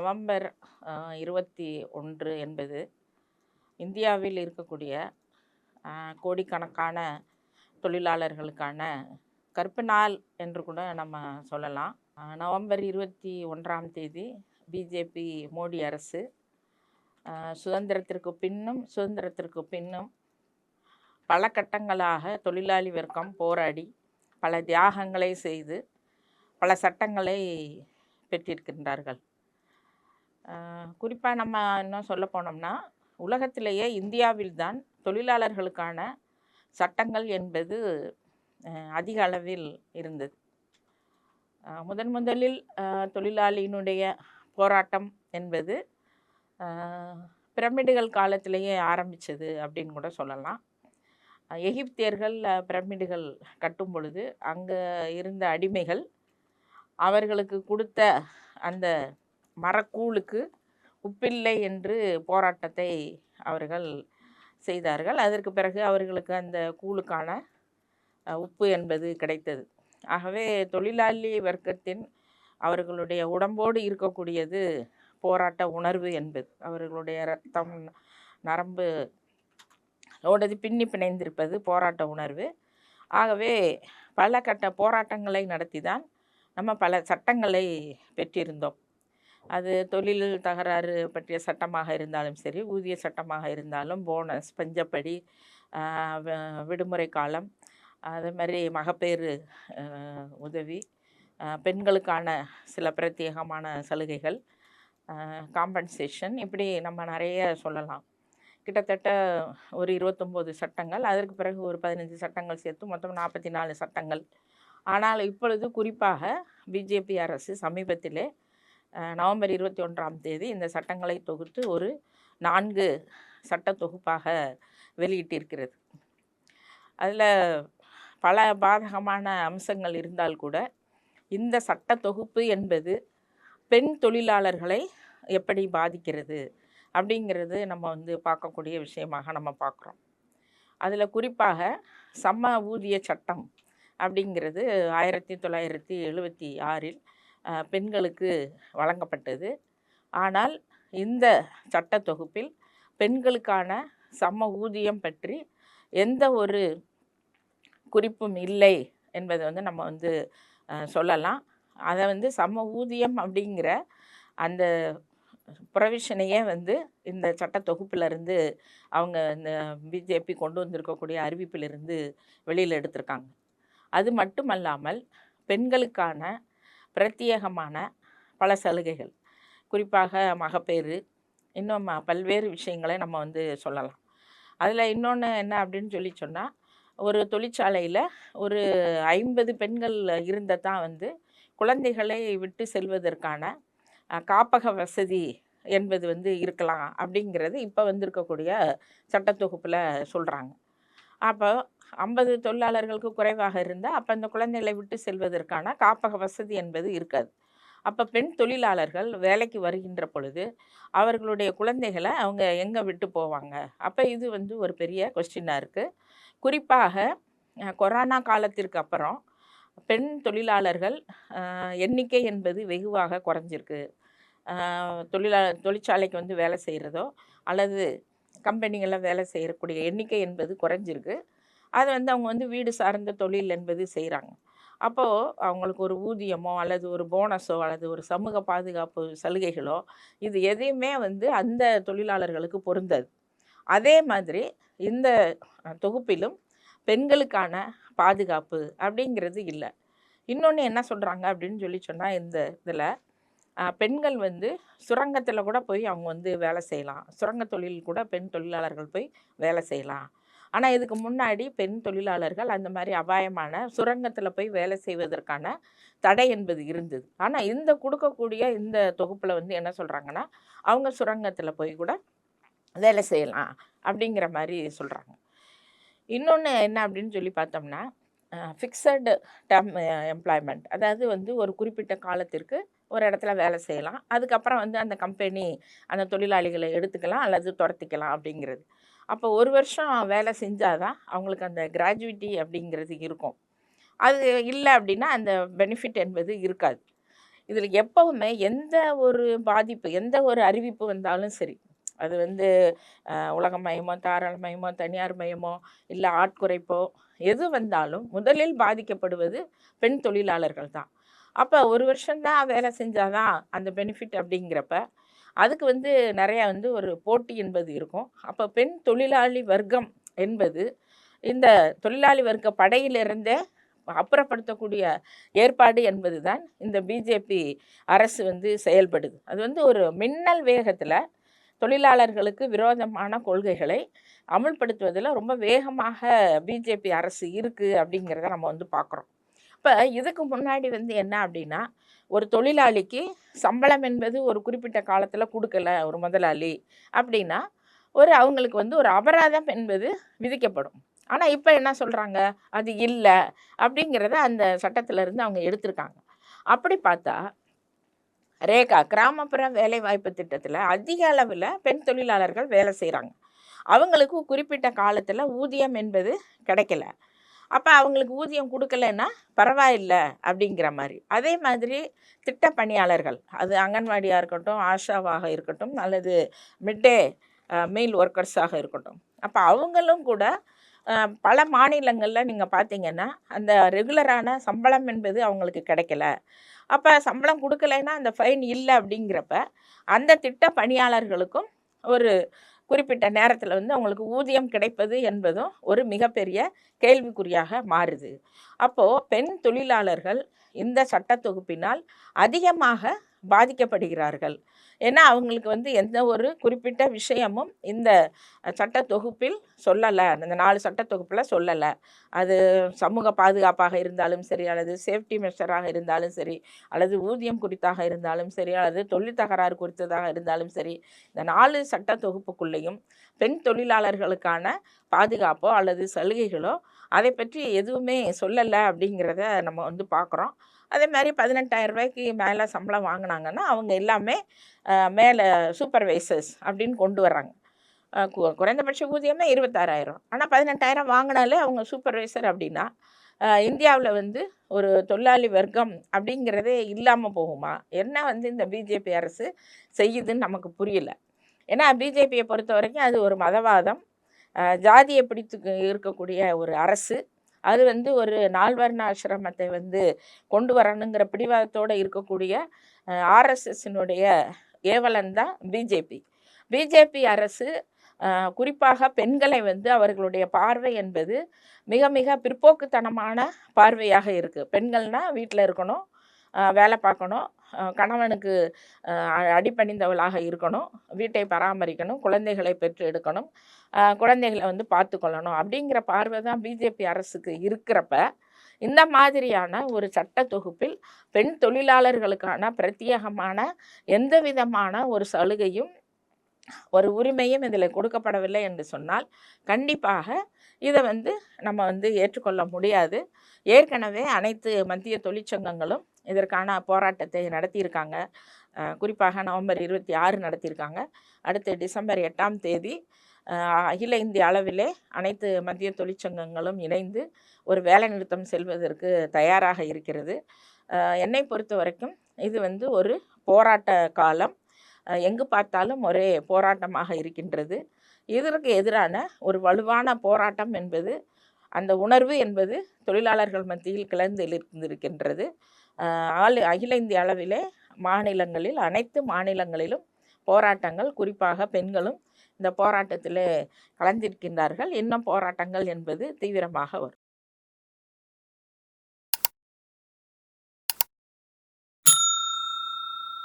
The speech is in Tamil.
நவம்பர் இருபத்தி ஒன்று என்பது இந்தியாவில் இருக்கக்கூடிய கோடிக்கணக்கான தொழிலாளர்களுக்கான கருப்பு நாள் என்று கூட நம்ம சொல்லலாம். நவம்பர் இருபத்தி ஒன்றாம் தேதி பிஜேபி மோடி அரசு சுதந்திரத்திற்கு பின்னும் சுதந்திரத்திற்கு பின்னும் பல கட்டங்களாக தொழிலாளி வர்க்கம் போராடி பல தியாகங்களை செய்து பல சட்டங்களை பெற்றிருக்கின்றார்கள். குறிப்பாக நம்ம இன்னும் சொல்ல போனோம்னா உலகத்திலேயே இந்தியாவில்தான் தொழிலாளர்களுக்கான சட்டங்கள் என்பது அதிக அளவில் இருந்தது. முதன் முதலில் தொழிலாளியினுடைய போராட்டம் என்பது பிரமிடுகள் காலத்திலேயே ஆரம்பித்தது அப்படின்னு கூட சொல்லலாம். எகிப்தியர்கள் பிரமிடுகள் கட்டும் பொழுது அங்கே இருந்த அடிமைகள் அவர்களுக்கு கொடுத்த அந்த மரக்கூழுக்கு உப்பில்லை என்று போராட்டத்தை அவர்கள் செய்தார்கள். அதற்கு பிறகு அவர்களுக்கு அந்த கூழுக்கான உப்பு என்பது கிடைத்தது. ஆகவே தொழிலாளி வர்க்கத்தின் அவர்களுடைய உடம்போடு இருக்கக்கூடியது போராட்ட உணர்வு என்பது. அவர்களுடைய ரத்தம் நரம்பு ஓடது பின்னி பிணைந்திருப்பது போராட்ட உணர்வு. ஆகவே பல கட்ட போராட்டங்களை நடத்தி தான் நம்ம பல சட்டங்களை பெற்றிருந்தோம். அது தொழில் தகராறு பற்றிய சட்டமாக இருந்தாலும் சரி ஊதிய சட்டமாக இருந்தாலும் போனஸ் பஞ்சப்படி விடுமுறை காலம் அதே மாதிரி மகப்பேறு உதவி பெண்களுக்கான சில பிரத்யேகமான சலுகைகள் காம்பன்சேஷன் இப்படி நம்ம நிறைய சொல்லலாம். கிட்டத்தட்ட ஒரு இருபத்தொம்போது சட்டங்கள் அதற்கு பிறகு ஒரு பதினஞ்சு சட்டங்கள் சேர்த்து மொத்தம் நாற்பத்தி நாலு சட்டங்கள். ஆனால் இப்பொழுது குறிப்பாக பிஜேபி அரசு சமீபத்திலே நவம்பர் இருபத்தி ஒன்றாம் தேதி இந்த சட்டங்களை தொகுத்து ஒரு நான்கு சட்ட தொகுப்பாக வெளியிட்டிருக்கிறது. அதில் பல பாதகமான அம்சங்கள் இருந்தால் கூட இந்த சட்ட தொகுப்பு என்பது பெண் தொழிலாளர்களை எப்படி பாதிக்கிறது அப்படிங்கிறது நம்ம வந்து பார்க்கக்கூடிய விஷயமாக நம்ம பார்க்குறோம். அதில் குறிப்பாக சம ஊதிய சட்டம் அப்படிங்கிறது ஆயிரத்தி தொள்ளாயிரத்தி எழுபத்தி ஆறில் பெண்களுக்கு வழங்கப்பட்டது. ஆனால் இந்த சட்ட தொகுப்பில் பெண்களுக்கான சம ஊதியம் பற்றி எந்த ஒரு குறிப்பும் இல்லை என்பதை வந்து நம்ம வந்து சொல்லலாம். அதை வந்து சம ஊதியம் அப்படிங்கிற அந்த ப்ரொவிஷனையே வந்து இந்த சட்ட தொகுப்பிலிருந்து அவங்க இந்த பிஜேபி கொண்டு வந்திருக்கக்கூடிய அறிவிப்பிலிருந்து வெளியில் எடுத்திருக்காங்க. அது மட்டுமல்லாமல் பெண்களுக்கான பிரத்யேகமான பல சலுகைகள். குறிப்பாக மகப்பேறு இன்னும் ம- பல்வேறு விஷயங்களை நம்ம வந்து சொல்லலாம். அதில் இன்னொன்று என்ன அப்படின்னு சொல்லி சொன்னால் ஒரு தொழிற்சாலையில் ஒரு ஐம்பது பெண்கள் இருந்தால் தான் வந்து குழந்தைகளை விட்டு செல்வதற்கான காப்பக வசதி என்பது வந்து இருக்கலாம் அப்படிங்கிறது இப்போ வந்திருக்கக்கூடிய சட்டத்தொகுப்பில் சொல்கிறாங்க அப்போ ஐம்பது தொழிலாளர்களுக்கு குறைவாக இருந்தால் அப்போ அந்த குழந்தைகளை விட்டு செல்வதற்கான காப்பக வசதி என்பது இருக்காது. அப்போ பெண் தொழிலாளர்கள் வேலைக்கு வருகின்ற பொழுது அவர்களுடைய குழந்தைகளை அவங்க எங்கே விட்டு போவாங்க? அப்போ இது வந்து ஒரு பெரிய கொஸ்டினாக இருக்குது குறிப்பாக கொரோனா காலத்திற்கு அப்புறம் பெண் தொழிலாளர்கள் எண்ணிக்கை என்பது வெகுவாக குறைஞ்சிருக்கு. தொழிலா தொழிற்சாலைக்கு வந்து வேலை செய்கிறதோ அல்லது கம்பெனிகளில் வேலை செய்யக்கூடிய எண்ணிக்கை என்பது குறைஞ்சிருக்கு. அது வந்து அவங்க வந்து வீடு சார்ந்த தொழில் என்பது செய்கிறாங்க அப்போது அவங்களுக்கு ஒரு ஊதியமோ அல்லது ஒரு போனஸோ அல்லது ஒரு சமூக பாதுகாப்பு சலுகைகளோ இது எதையுமே வந்து அந்த தொழிலாளர்களுக்கு பொருந்தது. அதே மாதிரி இந்த தொகுப்பிலும் பெண்களுக்கான பாதுகாப்பு அப்படிங்கிறது இல்லை. இன்னொன்று என்ன சொல்கிறாங்க அப்படின்னு சொல்லி சொன்னால் இந்த இதில் பெண்கள் வந்து சுரங்கத்தில் கூட போய் அவங்க வந்து வேலை செய்யலாம். சுரங்க தொழில் கூட பெண் தொழிலாளர்கள் போய் வேலை செய்யலாம். ஆனால் இதுக்கு முன்னாடி பெண் தொழிலாளர்கள் அந்த மாதிரி அபாயமான சுரங்கத்தில் போய் வேலை செய்வதற்கான தடை என்பது இருந்தது. ஆனால் இந்த கொடுக்கக்கூடிய இந்த தொகுப்பில் வந்து என்ன சொல்கிறாங்கன்னா அவங்க சுரங்கத்தில் போய் கூட வேலை செய்யலாம் அப்படிங்கிற மாதிரி சொல்கிறாங்க இன்னொன்று என்ன அப்படின்னு சொல்லி பார்த்தோம்னா ஃபிக்ஸடு டேம் எம்ப்ளாய்மெண்ட் அதாவது வந்து ஒரு குறிப்பிட்ட காலத்திற்கு ஒரு இடத்துல வேலை செய்யலாம். அதுக்கப்புறம் வந்து அந்த கம்பெனி அந்த தொழிலாளிகளை எடுத்துக்கலாம் அல்லது துரத்திக்கலாம் அப்படிங்கிறது. அப்போ ஒரு வருஷம் வேலை செஞ்சாதான் அவங்களுக்கு அந்த கிராஜுவிட்டி அப்படிங்கிறது இருக்கும். அது இல்லை அப்படின்னா அந்த பெனிஃபிட் என்பது இருக்காது. இதில் எப்போவுமே எந்த ஒரு பாதிப்பு எந்த ஒரு அறிவிப்பு வந்தாலும் சரி அது வந்து அஹ், தாராள தாராளமயமோ தனியார் மயமோ இல்லை ஆட்குறைப்போ எது வந்தாலும் முதலில் பாதிக்கப்படுவது பெண் தொழிலாளர்கள் தான். அப்போ ஒரு வருஷம்தான் வேலை செஞ்சாதான் அந்த பெனிஃபிட் அப்படிங்கிறப்ப அதுக்கு வந்து நிறையா வந்து ஒரு போட்டி என்பது இருக்கும். அப்போ பெண் தொழிலாளி வர்க்கம் என்பது இந்த தொழிலாளி வர்க்க படையிலிருந்தே அப்புறப்படுத்தக்கூடிய ஏற்பாடு என்பது தான் இந்த பிஜேபி அரசு வந்து செயல்படுது. அது வந்து ஒரு மின்னல் வேகத்தில் தொழிலாளர்களுக்கு விரோதமான கொள்கைகளை அமுல்படுத்துவதில் ரொம்ப வேகமாக பிஜேபி அரசு இருக்குது அப்படிங்கிறத நம்ம வந்து பார்க்குறோம். இப்போ இதுக்கு முன்னாடி வந்து என்ன அப்படின்னா ஒரு தொழிலாளிக்கு சம்பளம் என்பது ஒரு குறிப்பிட்ட காலத்தில் கொடுக்கல ஒரு முதலாளி அப்படின்னா ஒரு அவங்களுக்கு வந்து ஒரு அபராதம் என்பது விதிக்கப்படும். ஆனால் இப்போ என்ன சொல்கிறாங்க அது இல்லை அப்படிங்கிறத அந்த சட்டத்திலேருந்து அவங்க எடுத்திருக்காங்க. அப்படி பார்த்தா ரேகா கிராமப்புற வேலைவாய்ப்பு திட்டத்தில் அதிக அளவில் பெண் தொழிலாளர்கள் வேலை செய்கிறாங்க அவங்களுக்கு குறிப்பிட்ட காலத்தில் ஊதியம் என்பது கிடைக்கல. அப்போ அவங்களுக்கு ஊதியம் கொடுக்கலன்னா பரவாயில்ல அப்படிங்கிற மாதிரி. அதே மாதிரி திட்ட பணியாளர்கள் அது அங்கன்வாடியாக இருக்கட்டும் ஆஷாவாக இருக்கட்டும் அல்லது மிட்டே மீல் ஒர்க்கர்ஸாக இருக்கட்டும். அப்போ அவங்களும் கூட பல மாநிலங்களில் நீங்கள் பார்த்தீங்கன்னா அந்த ரெகுலரான சம்பளம் என்பது அவங்களுக்கு கிடைக்கல. அப்போ சம்பளம் கொடுக்கலைன்னா அந்த ஃபைன் இல்லை அப்படிங்கிறப்ப அந்த திட்ட பணியாளர்களுக்கும் ஒரு குறிப்பிட்ட நேரத்தில் வந்து அவங்களுக்கு ஊதியம் கிடைப்பது என்பதும் ஒரு மிகப்பெரிய கேள்விக்குறியாக மாறுது. அப்போது பெண் தொழிலாளர்கள் இந்த சட்டத்தொகுப்பினால் அதிகமாக பாதிக்கப்படுகிறார்கள். ஏன்னா அவங்களுக்கு வந்து எந்த ஒரு குறிப்பிட்ட விஷயமும் இந்த சட்ட தொகுப்பில் சொல்லலை. இந்த நாலு சட்ட தொகுப்பில் சொல்லலை. அது சமூக பாதுகாப்பாக இருந்தாலும் சரி அல்லது சேஃப்டி மெஷராக இருந்தாலும் சரி அல்லது ஊதியம் குறித்தாக இருந்தாலும் சரி அல்லது தொழில் தகராறு குறித்ததாக இருந்தாலும் சரி இந்த நாலு சட்ட தொகுப்புக்குள்ளேயும் பெண் தொழிலாளர்களுக்கான பாதுகாப்போ அல்லது சலுகைகளோ அதை பற்றி எதுவுமே சொல்லலை அப்படிங்கிறத நம்ம வந்து பார்க்குறோம் அதே மாதிரி பதினெட்டாயிரம் ரூபாய்க்கு மேலே சம்பளம் வாங்கினாங்கன்னா அவங்க எல்லாமே மேலே சூப்பர்வைசர்ஸ் அப்படின்னு கொண்டு வர்றாங்க. கு- குறைந்தபட்ச ஊதியமே இருபத்தாறாயிரம். ஆனால் பதினெட்டாயிரம் வாங்கினாலே அவங்க சூப்பர்வைசர் அப்படின்னா இந்தியாவில் வந்து ஒரு தொழிலாளி வர்க்கம் அப்படிங்கிறதே இல்லாமல் போகுமா? என்ன வந்து இந்த பிஜேபி அரசு செய்யுதுன்னு நமக்கு புரியல. ஏன்னா பிஜேபியை பொறுத்த வரைக்கும் அது ஒரு மதவாதம். ஜாதியை பிடித்து இருக்கக்கூடிய ஒரு அரசு அது வந்து ஒரு நால்வர்ண ஆசிரமத்தை வந்து கொண்டு வரணுங்கிற பிடிவாதத்தோடு இருக்கக்கூடிய ஆர்எஸ்எஸ்னுடைய ஏவலன் தான் பிஜேபி. பிஜேபி அரசு குறிப்பாக பெண்களை வந்து அவர்களுடைய பார்வை என்பது மிக மிக பிற்போக்குத்தனமான பார்வையாக இருக்குது பெண்கள்னால் வீட்டில் இருக்கணும் வேலை பார்க்கணும் கணவனுக்கு அடிப்பணிந்தவளாக இருக்கணும். வீட்டை பராமரிக்கணும். குழந்தைகளை பெற்று எடுக்கணும் குழந்தைகளை வந்து பார்த்துக்கொள்ளணும். அப்படிங்கிற பார்வை தான் பிஜேபி அரசுக்கு இருக்கிறப்ப இந்த மாதிரியான ஒரு சட்ட தொகுப்பில் பெண் தொழிலாளர்களுக்கான பிரத்யேகமான எந்த விதமான ஒரு சலுகையும் ஒரு உரிமையும் இதில் கொடுக்கப்படவில்லை என்று சொன்னால் கண்டிப்பாக இதை வந்து நம்ம வந்து ஏற்றுக்கொள்ள முடியாது. ஏற்கனவே அனைத்து மத்திய தொழிற்சங்கங்களும் இதற்கான போராட்டத்தை நடத்தியிருக்காங்க. குறிப்பாக நவம்பர் இருபத்தி ஆறு நடத்தியிருக்காங்க. அடுத்து டிசம்பர் எட்டாம் தேதி அகில இந்திய அளவிலே அனைத்து மத்திய தொழிற்சங்கங்களும் இணைந்து ஒரு வேலைநிறுத்தம் செல்வதற்கு தயாராக இருக்கிறது. என்னை பொறுத்த வரைக்கும் இது வந்து ஒரு போராட்ட காலம். எங்கு பார்த்தாலும் ஒரே போராட்டமாக இருக்கின்றது. இதற்கு எதிரான ஒரு வலுவான போராட்டம் என்பது அந்த உணர்வு என்பது தொழிலாளர்கள் மத்தியில் கிளர்ந்து எழுந்திருக்கின்றது. ஆள் அகில இந்திய அளவிலே மாநிலங்களில் அனைத்து மாநிலங்களிலும் போராட்டங்கள் குறிப்பாக பெண்களும் இந்த போராட்டத்தில் கலந்திருக்கின்றார்கள். இன்னும் போராட்டங்கள் என்பது தீவிரமாக வரும்.